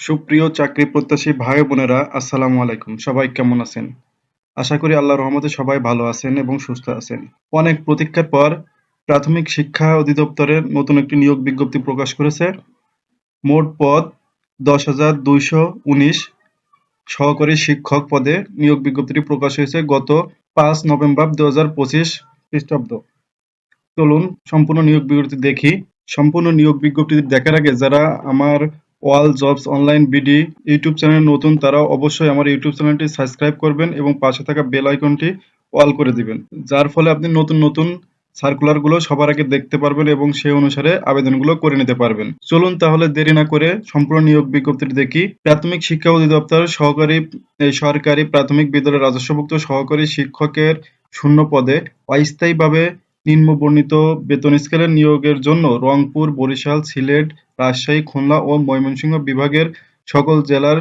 সুপ্রিয় চাকরি প্রত্যাশী ভাই বোনেরা, আসসালামু আলাইকুম। সবাই কেমন আছেন? আশা করি আল্লাহর রহমতে সবাই ভালো আছেন এবং সুস্থ আছেন। অনেক প্রতীক্ষার পর প্রাথমিক শিক্ষা অধিদপ্তরের নতুন একটি নিয়োগ বিজ্ঞপ্তি প্রকাশ করেছে। মোট পদ দশ হাজার দুইশো উনিশ সহকারী শিক্ষক পদে নিয়োগ বিজ্ঞপ্তিটি প্রকাশ হয়েছে গত পাঁচ নভেম্বর দু হাজার পঁচিশ খ্রিস্টাব্দ। চলুন সম্পূর্ণ নিয়োগ বিজ্ঞপ্তি দেখি। সম্পূর্ণ নিয়োগ বিজ্ঞপ্তি দেখার আগে যারা আমার wall jobs online BD YouTube channel নতুন তারা অবশ্যই আমার ইউটিউব চ্যানেলটি সাবস্ক্রাইব করবেন এবং পাশে থাকা বেল আইকনটি অল করে দিবেন। যার ফলে আপনি নতুন নতুন সার্কুলারগুলো সবার আগে দেখতে পারবেন এবং সেই অনুসারে আবেদনগুলো করে নিতে পারবেন। চলুন তাহলে দেরি না করে সম্পূর্ণ নিয়োগ বিজ্ঞপ্তিটি দেখি। প্রাথমিক শিক্ষা অধিদপ্তর সহকারী সরকারি প্রাথমিক বিদ্যালয়ের রাজস্বভুক্ত সহকারী শিক্ষকের শূন্য পদে অস্থায়ীভাবে নিম্নবর্ণিত বেতন স্কেলের নিয়োগের জন্য রংপুর, বরিশাল, সিলেট রাজশাহী, খুলনা ও ময়মনসিংহ বিভাগের সকল জেলার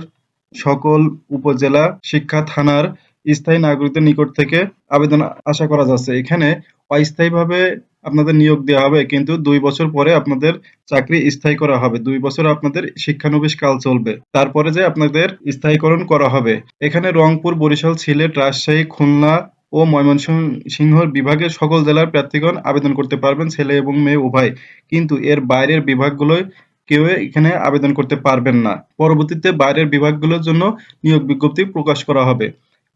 সকল উপজেলা শিক্ষা থানার স্থায়ী নাগরিকদের নিকট থেকে আবেদন আশা করা যাচ্ছে। এখানে অস্থায়ীভাবে আপনাদের নিয়োগ দেওয়া হবে, কিন্তু দুই বছর পরে আপনাদের চাকরি স্থায়ী করা হবে। দুই বছর আপনাদের শিক্ষানবিশ কাল চলবে। তারপরে যে আপনাদের স্থায়ীকরণ করা হবে। এখানে রংপুর, বরিশাল, সিলেট, রাজশাহী, খুলনা ও ময়মনসিংহ বিভাগের সকল জেলার প্রার্থীগণ আবেদন করতে পারবেন, ছেলে এবং মেয়ে উভয়। কিন্তু এর বাইরের বিভাগগুলোয় কেউ এখানে আবেদন করতে পারবেন না। পরবর্তীতে বাইরের বিভাগগুলোর জন্য নিয়োগ বিজ্ঞপ্তি প্রকাশ করা হবে।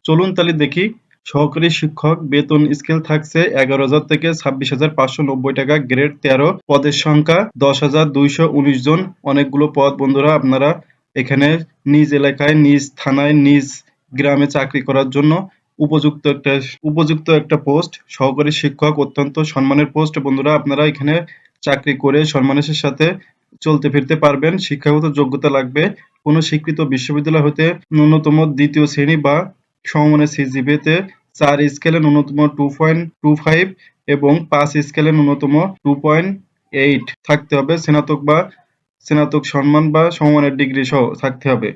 চলুন তাহলে দেখি, সহকারী শিক্ষক, বেতন স্কেল থাকছে এগারো হাজার থেকে ছাব্বিশ হাজার পাঁচশো নব্বই টাকা, গ্রেড তেরো। পদের সংখ্যা দশ হাজার দুইশো উনিশ জন। অনেকগুলো পদ বন্ধুরা, আপনারা এখানে নিজ এলাকায়, নিজ থানায়, নিজ গ্রামে চাকরি করার জন্য উপযুক্ত একটা উপযুক্ত একটা পোস্ট, সহকারী শিক্ষক, অত্যন্ত সম্মানের পোস্ট। বন্ধুরা, আপনারা এখানে চাকরি করে সম্মানের সাথে চলতে ফিরতে পারবেন, শিক্ষাগত যোগ্যতা লাগবে। কোনো স্বীকৃত বিশ্ববিদ্যালয় হতে ন্যূনতম দ্বিতীয় শ্রেণি বা সমমানের সিজিপিতে চার স্কেলে ন্যূনতম টু পয়েন্ট টু ফাইভ এবং পাঁচ স্কেলে ন্যূনতম টু পয়েন্ট এইট থাকতে হবে। স্নাতক বা স্নাতক সম্মান বা সমমানের ডিগ্রি সহ থাকতে হবে।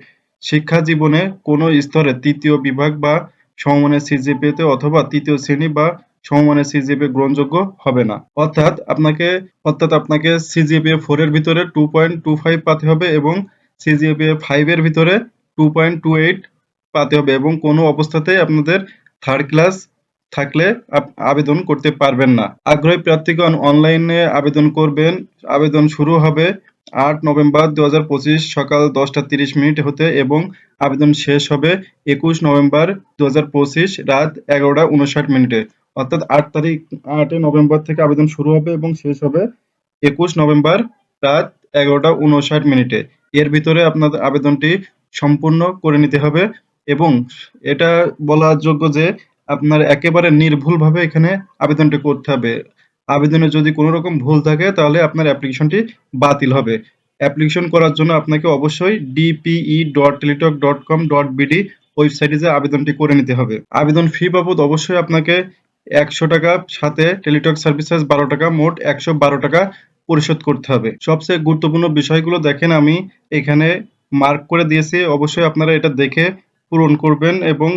শিক্ষা জীবনে কোনো স্তরে তৃতীয় বিভাগ বা সমমানের সিজিপিএতে অথবা তৃতীয় শ্রেণি বা সমমানের সিজিপিএ গ্রহণযোগ্য হবে না। অর্থাৎ আপনাকে অর্থাৎ আপনাকে সিজিপিএ ফোর এর ভিতরে টু পয়েন্ট টু ফাইভ পাতে হবে এবং সিজিপিএ ফাইভ এর ভিতরে টু পয়েন্ট টু এইট পাতে হবে এবং কোনো অবস্থাতেই আপনাদের থার্ড ক্লাস থাকলে আবেদন করতে পারবেন না। আগ্রহী প্রার্থীগণ অনলাইনে আবেদন করবেন। আবেদন শুরু হবে আট নভেম্বর দু হাজার পঁচিশ সকাল দশটা তিরিশ মিনিট হতে এবং আবেদন শেষ হবে একুশ নভেম্বর দু হাজার পঁচিশ রাত এগারোটা উনষাট মিনিটে। অর্থাৎ আট তারিখ আটই নভেম্বর থেকে আবেদন শুরু হবে এবং শেষ হবে একুশ নভেম্বর রাত এগারোটা উনষাট মিনিটে। এর ভিতরে আপনাদের আবেদনটি সম্পূর্ণ করে নিতে হবে এবং এটা বলা যোগ্য যে আপনার একেবারে নির্ভুলভাবে এখানে আবেদনটি করতে হবে। আবেদনে যদি কোনো রকম ভুল থাকে তাহলে আপনার অ্যাপ্লিকেশনটি বাতিল হবে। অ্যাপ্লিকেশন করার জন্য আপনাকে অবশ্যই DPE dot Teletalk dot com dot BD ওয়েবসাইটে যে আবেদনটি করে নিতে হবে। আবেদন ফি বাবদ অবশ্যই আপনাকে একশো টাকা, সাথে টেলিটক সার্ভিস চার্জ বারো টাকা, মোট একশো বারো টাকা পরিশোধ করতে হবে। সবচেয়ে গুরুত্বপূর্ণ বিষয়গুলো দেখেন আমি এখানে মার্ক করে দিয়েছি। অবশ্যই আপনারা এটা দেখে পূরণ করবেন এবং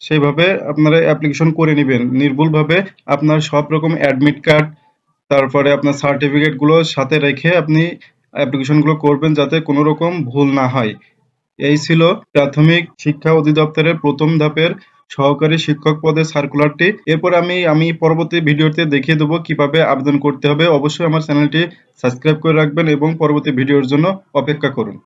সেইভাবে আপনারা অ্যাপ্লিকেশন করে নেবেন। নির্ভুলভাবে আপনার সব রকম অ্যাডমিট কার্ড তারপরে আপনার সার্টিফিকেটগুলো সাথে রেখে আপনি অ্যাপ্লিকেশনগুলো করবেন যাতে কোনো রকম ভুল না হয়। এই ছিল প্রাথমিক শিক্ষা অধিদপ্তরের প্রথম ধাপের সহকারী শিক্ষক পদের সার্কুলারটি এরপর আমি আমি পরবর্তী ভিডিওতে দেখিয়ে দেবো কীভাবে আবেদন করতে হবে। অবশ্যই আমার চ্যানেলটি সাবস্ক্রাইব করে রাখবেন এবং পরবর্তী ভিডিওর জন্য অপেক্ষা করুন।